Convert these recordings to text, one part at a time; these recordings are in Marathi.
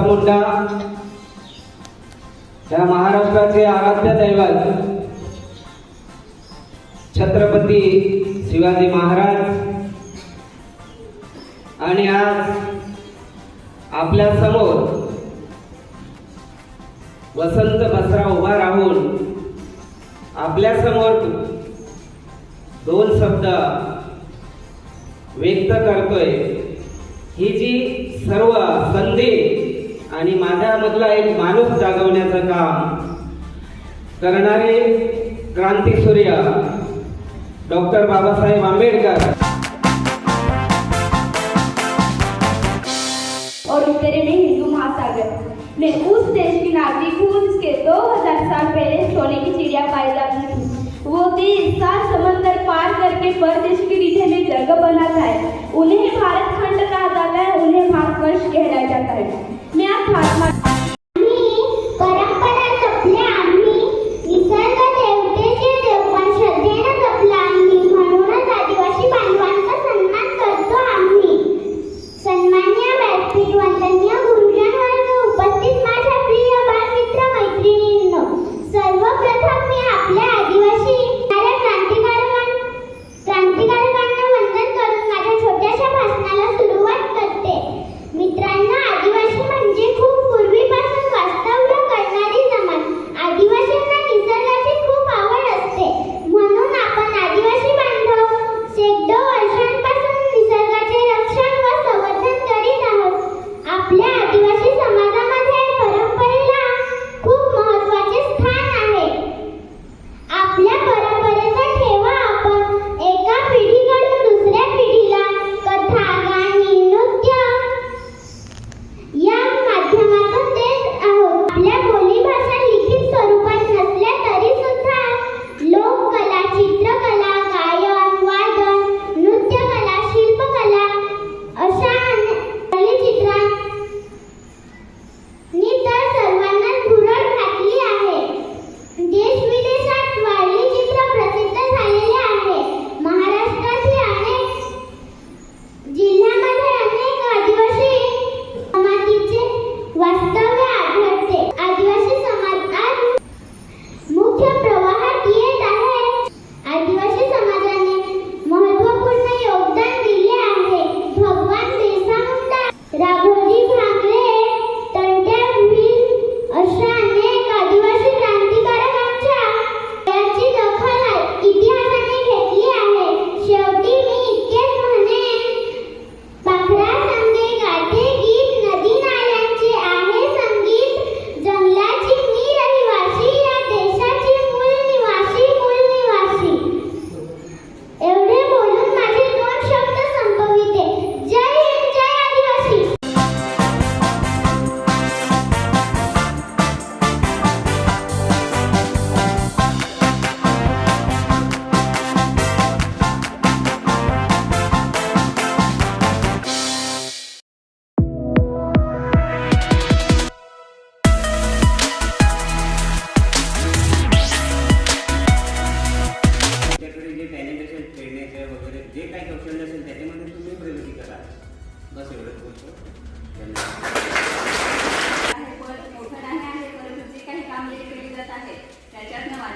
बिरसा मुंडा या महाराष्ट्राचे आराध्य दैवत छत्रपती शिवाजी महाराज. आणि आज आपल्यासमोर वसंत बसरा उभा राहून आपल्यासमोर दोन शब्द व्यक्त करतोय. ही जी सर्व संधी आणि माझ्यामधला एक माणूस जागवण्याचं काम करणारे क्रांतीसूर्य डॉक्टर बाबासाहेब आंबेडकर. और उत्तरे में हिंदू महासागर मैं उस देश की नागरिक हूँ जिसके 2000 साल पहले सोने की चिड़िया पाई जाती थी। वो देश सात समंदर पार करके परदेश की रीढ़े में जगह बनाता है उन्हें भारत खंड कहा जाता है उन्हें भारतवर्ष कहलाया जाता है। मैं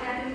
Gracias.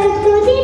যতদিন